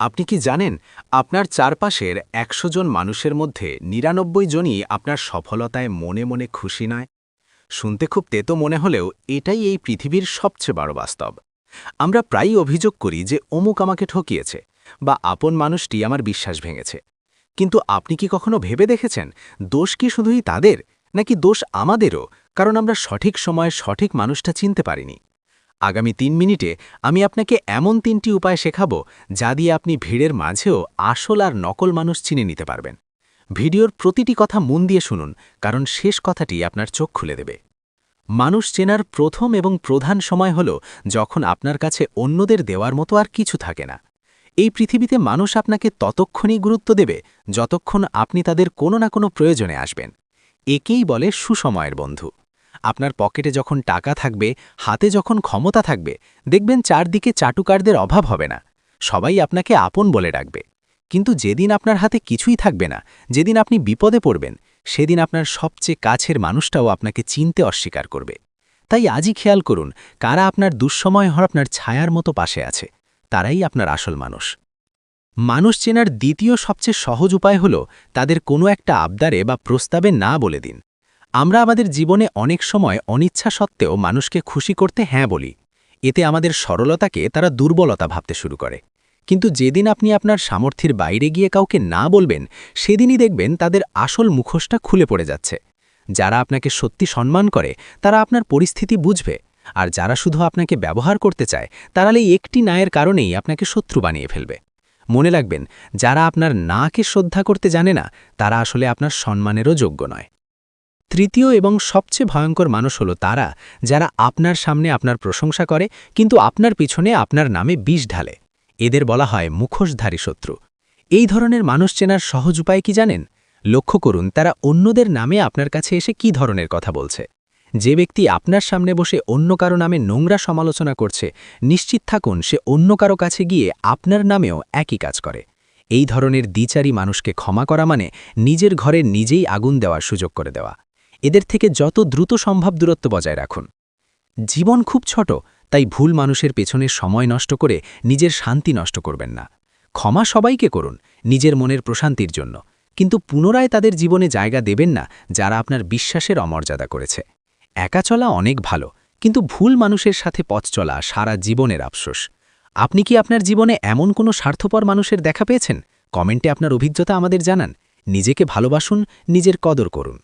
আপনি কি জানেন, আপনার চারপাশের একশো জন মানুষের মধ্যে নিরানব্বই জনই আপনার সফলতায় মনে মনে খুশি নয়? শুনতে খুব তেতো মনে হলেও এটাই এই পৃথিবীর সবচেয়ে বড় বাস্তব। আমরা প্রায়ই অভিযোগ করি যে অমুক আমাকে ঠকিয়েছে বা আপন মানুষটি আমার বিশ্বাস ভেঙেছে। কিন্তু আপনি কি কখনো ভেবে দেখেছেন, দোষ কি শুধুই তাদের, নাকি দোষ আমাদেরও, কারণ আমরা সঠিক সময়ে সঠিক মানুষটা চিনতে পারিনি? আগামী তিন মিনিটে আমি আপনাকে এমন তিনটি উপায় শেখাব যা দিয়ে আপনি ভিড়ের মাঝেও আসল আর নকল মানুষ চিনে নিতে পারবেন। ভিডিওর প্রতিটি কথা মন দিয়ে শুনুন, কারণ শেষ কথাটি আপনার চোখ খুলে দেবে। মানুষ চেনার প্রথম এবং প্রধান সময় হল যখন আপনার কাছে অন্যদের দেওয়ার মতো আর কিছু থাকে না। এই পৃথিবীতে মানুষ আপনাকে ততক্ষণই গুরুত্ব দেবে যতক্ষণ আপনি তাদের কোনো না কোনো প্রয়োজনে আসবেন। একেই বলে সুসময়ের বন্ধু। আপনার পকেটে যখন টাকা থাকবে, হাতে যখন ক্ষমতা থাকবে, দেখবেন চারদিকে চাটুকারদের অভাব হবে না। সবাই আপনাকে আপন বলে ডাকবে। কিন্তু যেদিন আপনার হাতে কিছুই থাকবে না, যেদিন আপনি বিপদে পড়বেন, সেদিন আপনার সবচেয়ে কাছের মানুষটাও আপনাকে চিনতে অস্বীকার করবে। তাই আজই খেয়াল করুন, কারা আপনার দুঃসময় হর আপনার ছায়ার মতো পাশে আছে। তারাই আপনার আসল মানুষ। মানুষ চেনার দ্বিতীয় সবচেয়ে সহজ উপায় হল তাদের কোনো একটা আবদারে বা প্রস্তাবে না বলে দিন। আমরা আমাদের জীবনে অনেক সময় অনিচ্ছা সত্ত্বেও মানুষকে খুশি করতে হ্যাঁ বলি। এতে আমাদের সরলতাকে তারা দুর্বলতা ভাবতে শুরু করে। কিন্তু যেদিন আপনি আপনার সামর্থ্যের বাইরে গিয়ে কাউকে না বলবেন, সেদিনই দেখবেন তাদের আসল মুখোশটা খুলে পড়ে যাচ্ছে। যারা আপনাকে সত্যি সম্মান করে, তারা আপনার পরিস্থিতি বুঝবে। আর যারা শুধু আপনাকে ব্যবহার করতে চায় তারা এই একটি নায়ের কারণেই আপনাকে শত্রু বানিয়ে ফেলবে। মনে রাখবেন, যারা আপনার নাকে শ্রদ্ধা করতে জানে না, তারা আসলে আপনার সম্মানেরও যোগ্য নয়। তৃতীয় এবং সবচেয়ে ভয়ঙ্কর মানুষ হল তারা, যারা আপনার সামনে আপনার প্রশংসা করে, কিন্তু আপনার পিছনে আপনার নামে বিষ ঢালে। এদের বলা হয় মুখোশধারী শত্রু। এই ধরনের মানুষ চেনার সহজ উপায় কি জানেন? লক্ষ্য করুন, তারা অন্যদের নামে আপনার কাছে এসে কি ধরনের কথা বলছে। যে ব্যক্তি আপনার সামনে বসে অন্য কারও নামে নোংরা সমালোচনা করছে, নিশ্চিত থাকুন সে অন্য কারও কাছে গিয়ে আপনার নামেও একই কাজ করে। এই ধরনের দ্বিচারী মানুষকে ক্ষমা করা মানে নিজের ঘরে নিজেই আগুন দেওয়ার সুযোগ করে দেওয়া। এদের থেকে যত দ্রুত সম্ভব দূরত্ব বজায় রাখুন। জীবন খুব ছোট, তাই ভুল মানুষের পেছনে সময় নষ্ট করে নিজের শান্তি নষ্ট করবেন না। ক্ষমা সবাইকে করুন, নিজের মনের প্রশান্তির জন্য। কিন্তু পুনরায় তাদের জীবনে জায়গা দেবেন না, যারা আপনার বিশ্বাসের অমর্যাদা করেছে। একা চলা অনেক ভালো, কিন্তু ভুল মানুষের সাথে পথ চলা সারা জীবনের আফসোস। আপনি কি আপনার জীবনে এমন কোনো স্বার্থপর মানুষের দেখা পেয়েছেন? কমেন্টে আপনার অভিজ্ঞতা আমাদের জানান। নিজেকে ভালোবাসুন, নিজের কদর করুন।